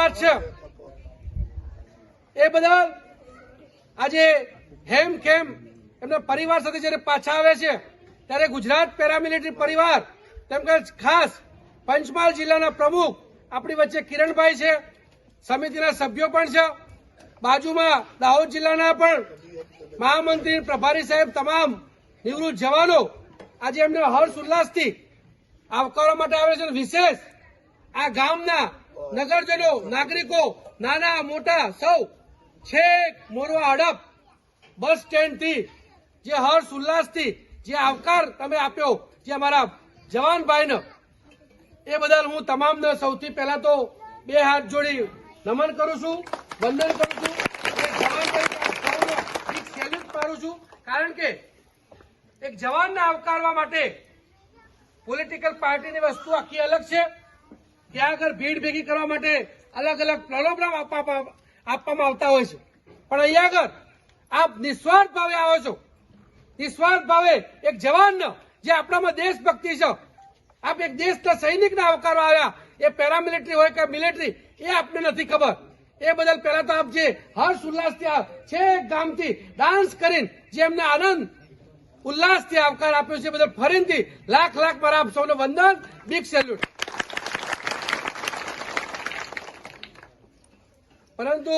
વાત છે. એ બધા આજે હેમ ખેમ એમના પરિવાર સાથે જયારે પાછા આવે છે, ત્યારે ગુજરાત પેરામિલિટરી પરિવાર ખાસ પંચમહાલ જિલ્લાના પ્રમુખ આપણી વચ્ચે કિરણભાઈ છે, સમિતિના સભ્યો પણ છે, બાજુમાં દાહોદ જિલ્લાના પણ મહામંત્રી પ્રભારી સાહેબ તમામ નિવૃત્ત જવાનો આજે એમને હર્ષ ઉલ્લાસથી આવકારવા માટે આવે છે વિશેષ આ ગામના નગરજનો, નાગરિકો, નાના, મોટા, સૌ છેક મોરવા હડપ બસ સ્ટેન્ડથી જે હર્ષ ઉલ્લાસથી જે આવકાર તમે આપ્યો, જે અમારા જવાનભાઈને, એ બદલ હું તમામને સૌથી પહેલા તો બે હાથ જોડી નમન કરું છું, વંદન કરું છું એક સેલ્યુટ મારું છું, કારણ કે એક જવાનને આવકારવા માટે પોલિટિકલ પાર્ટીની વસ્તુ આખી અલગ છે. ત્યાં આગળ ભીડ ભેગી કરવા માટે અલગ અલગ પ્રોગ્રામ આપવામાં આવતા હોય છે. પણ અહીંયા આગળ આપ નિસ્વાર્થ ભાવે આવો છો. નિસ્વાર્થ ભાવે એક જવાનનો, જે આપણામાં દેશભક્તિ છે. આપ એક દેશના સૈનિકને આવકારવા આવ્યા. એ પેરામિલિટરી હોય કે મિલિટરી, એ આપને નથી ખબર. એ બદલ પહેલા તો આપ જે હર્ષ ઉલ્લાસથી આ છે ગામથી ડાન્સ કરીને જે એમને આનંદ, ઉલ્લાસથી આવકાર આપ્યો છે બદલ ફરીથી લાખ લાખ મારા આપ સૌને વંદન. બિગ સેલ્યુટ પરંતુ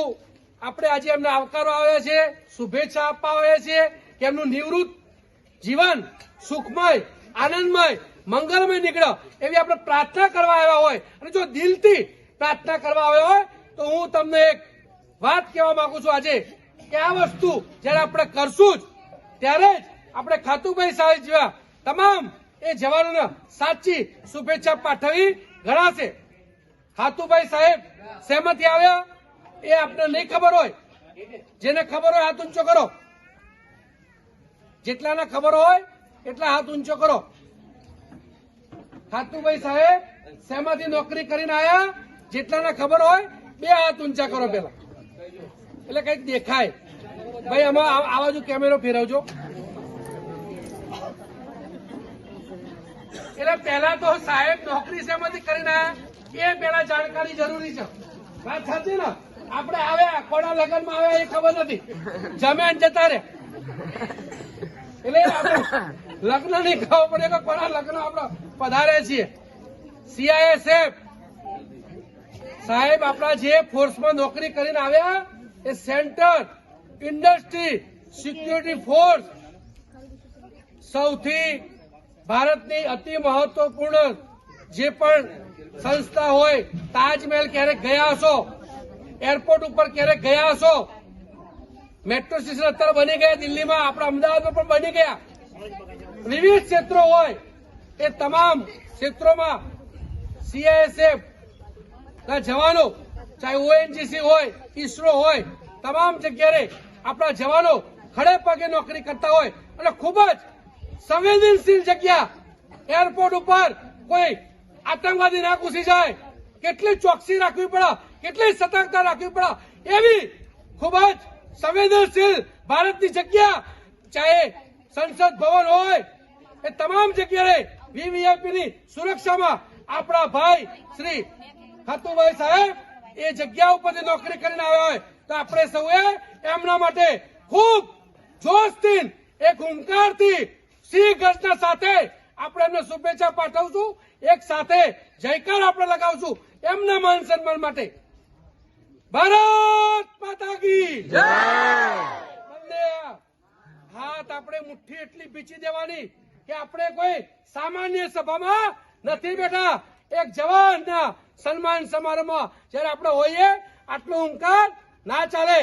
આપણે આજે એમને આવકારો આવ્યા છે, શુભેચ્છા આપવા આવ્યા છે કે એમનું નિવૃત્ત જીવન સુખમય, આનંદમય, મંગલમય નીકળે એવી આપણે પ્રાર્થના કરવા આવ્યા હોય. અને જો દિલથી પ્રાર્થના કરવા આવ્યા હોય, તો હું તમને એક વાત કહેવા માંગુ છું આજે કે આ વસ્તુ જ્યારે આપણે કરશું જ, ત્યારે જ આપણે ખાતુભાઈ સાહેબ જેવા તમામ એ જવાનોને સાચી શુભેચ્છા પાઠવી ગણાશે ખાતુભાઈ સાહેબ, સહેમતી આવ્યા? એ આપને નહીં ખબર હોય. જેને ખબર હોય હાથ ઊંચો કરો. જેટલાને ખબર હોય એટલા હાથ ઊંચો કરો. ખાતુભાઈ સાહેબ, શેમાંથી નોકરી કરીને આયા? જેટલાને ખબર હોય બે હાથ ઊંચા કરો પેલા એટલે કંઈક દેખાય. ભાઈ, આમાં આ બાજુ કેમેરો ફેરવજો. એટલે પહેલા તો સાહેબ નોકરી શેમાંથી કરીને આયા? એ પેલા જાણકારી જરૂરી છે. વાત સાચી ને? આપણે આવ્યા કોના લગ્નમાં આવ્યા એ ખબર નથી. જમ્યા જતા રે એટલે લગ્નની ખબર પડે કે કોના લગ્ન આપણે પધારે છીએ. સીઆઈએસએફ સાહેબ. આપણા જે ફોર્સમાં નોકરી કરીને આવ્યા, એ સેન્ટર ઇન્ડસ્ટ્રી સિક્યુરિટી ફોર્સ સૌથી ભારતની અતિ મહત્વપૂર્ણ જે પણ સંસ્થા હોય, તાજમહેલ ક્યારેક ગયા હશો? એરપોર્ટ ઉપર ક્યારેક ગયા હશો? મેટ્રો સ્ટેશન અત્યારે બની ગયા દિલ્હીમાં, આપણા અમદાવાદમાં પણ બની ગયા. વિવિધ ક્ષેત્રો હોય, એ તમામ ક્ષેત્રોમાં સીઆઈએસએફ ના જવાનો, ચાહે ઓએનજીસી હોય ઈસરો હોય, તમામ જગ્યાએ આપણા જવાનો ખડે પગે નોકરી કરતા હોય. અને ખૂબ જ સંવેદનશીલ જગ્યા. એરપોર્ટ ઉપર કોઈ આતંકવાદી ના ઘૂસી જાય. કેટલી ચોકસી રાખવી પડે? કેટલી સતર્કતા રાખવી પડે? એવી ખૂબ જ સંવેદનશીલ ભારતની જગ્યા, ચાહે સંસદ ભવન હોય, એ તમામ જગ્યાએ વીવીઆઈપીની સુરક્ષામાં આપણા ભાઈ શ્રી ખાતુભાઈ સાહેબ એ જગ્યા ઉપરથી નોકરી કરીને આવ્યા હોય. તો આપણે સૌએ એમના માટે ખૂબ જોશથી, એક હુંકારથી સિંહ ગર્જના સાથે આપણે એમને શુભેચ્છા પાઠવશું એક સાથે જયકાર આપણે લગાવશું એમના માન સન્માન માટે. ભારત માતા કી બંને હાથ આપણે મુઠ્ઠી એટલી પીછી દેવાની કે આપણે કોઈ સામાન્ય સભામાં નથી બેઠા. એક જવાનના સન્માન સમારોહમાં જયારે આપણે હોઈએ આટલો હુંકાર ના ચાલે.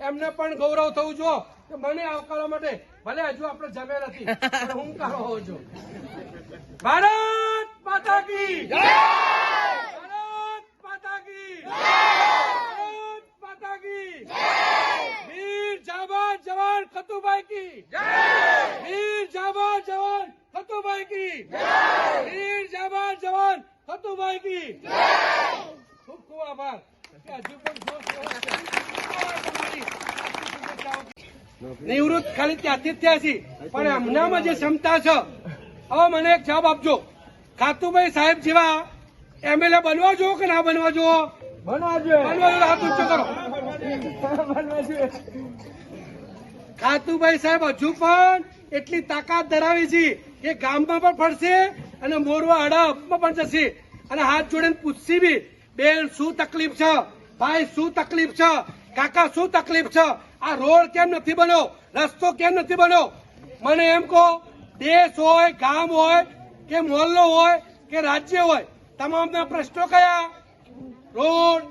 એમને પણ ગૌરવ થવું જો કે મને આવકારવા માટે ભલે હજુ આપણે જમ્યા નથી હુંકારો હોવો જો ભારત માતા કી ભારત માતા કી ભારત માતા કી વીર જાબાજ જવાન ખતુભાઈ કી વીર જાબાજ જવાન ખતુભાઈ કી વીર જાબાજ ખતુભાઈ કી ખૂબ ખૂબ આભાર. હજુ પણ છે. નિવૃત્ત ખાલી ત્યાંથી થયા છીએ. પણ હમણાંમાં જે ક્ષમતા છે હવે મને એક જવાબ આપજો. ખાતુભાઈ સાહેબ જેવા એમએલએ બનવા જુઓ કે ના બનવા જો બનવા જોઈએ. હાથ ઊંચો કરો. ખાતુભાઈ સાહેબ હજુ પણ એટલી તાકાત ધરાવી છે કે ગામમાં પણ ફરશે અને મોરવા હડપમાં પણ જશે. અને હાથ જોડીને પૂછી બી બેન શું તકલીફ છે? ભાઈ શું તકલીફ છે? કાકા શું તકલીફ છે? આ રોડ કેમ નથી બન્યો? રસ્તો કેમ નથી બન્યો? મને એમ કહો દેશ હોય ગામ હોય કે મોહલ્લો હોય કે રાજ્ય હોય તમામના પ્રશ્નો કયા? રોડ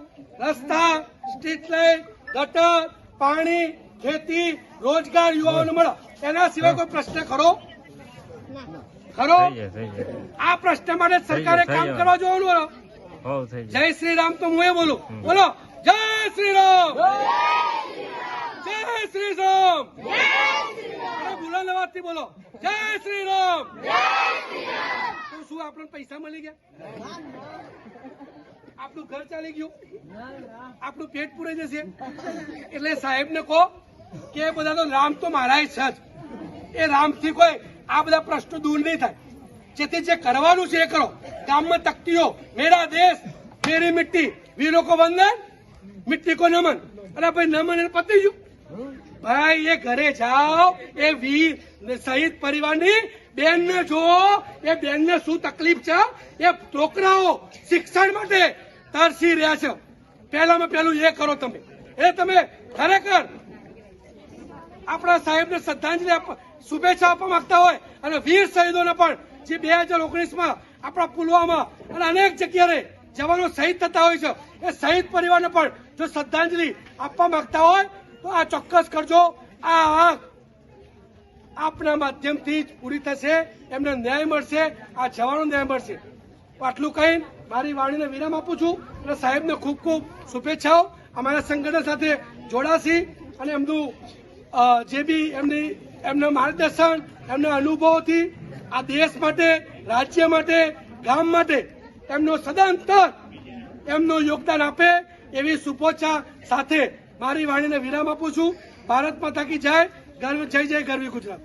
રસ્તા સ્ટ્રીટ લાઇટ ગટર પાણી ખેતી રોજગાર યુવાઓને મળે. એના સિવાય કોઈ પ્રશ્ન ખરો? ખરો? આ પ્રશ્ન માટે સરકારે કામ કરવા જોવાનું બોલો. જય શ્રી રામ તો હું એ બોલું. બોલો. જય શ્રી રામ. જય શ્રી રામ. અરે અવાજથી બોલો. જય શ્રી રામ. તો શું આપણને પૈસા મળી ગયા? આપણું ઘર ચાલી ગયું. આપણું પેટ પૂરાઈ જશે. એટલે સાહેબ ને કહો કે બધા તો રામ તો મારા જ છે જ. એ રામથી કોઈ આ બધા પ્રશ્નો દૂર નહીં થાય. જેથી જે કરવાનું છે એ કરો. ગામમાં તકતીઓ મેરા દેશ, મેરી મિટ્ટી વીરો કો વંદન મિટ્ટી કો નમન. અરે ભાઈ, નમન એને પતી ગયું. ભાઈ, એ ઘરે જાઓ, એ વીર શહીદ પરિવારની બેન ને જો એ બેન ને શું તકલીફ છે? એ છોકરાઓ શિક્ષણ માટે તરસી રહ્યા છે. પહેલામાં પહેલું એ કરો તમે. એ તમે ખરેખર આપણા સાહેબને શ્રદ્ધાંજલિ શુભેચ્છા આપવા માંગતા હોય અને વીર શહીદોને પણ જે બે હજાર ઓગણીસમાં આપણા પુલવામા અને અનેક જગ્યાએ જવાનો શહીદ થતા હોય છે, એ શહીદ પરિવારને પણ જો શ્રદ્ધાંજલિ આપવા માંગતા હોય, તો આ ચોક્કસ કરજો. આ આંખ આપના માધ્યમથી જ પૂરી થશે, એમને ન્યાય મળશે, આ જવાનો ન્યાય મળશે. આટલું કહી મારી વાણીને વિરામ આપું છું અને સાહેબને ખૂબ ખૂબ શુભેચ્છાઓ. અમારા સંગઠન સાથે જોડાશી અને એમનું જે બી એમની, એમના માર્ગદર્શન, એમના અનુભવોથી આ દેશ માટે, રાજ્ય માટે, ગામ માટે એમનો સદંતર એમનું યોગદાન આપે એવી શુભોચ્છા સાથે મારી વાણીને વિરામ આપું છું. ભારત માતા કી જય. ગર્વ, જય જય ગરવી ગુજરાત.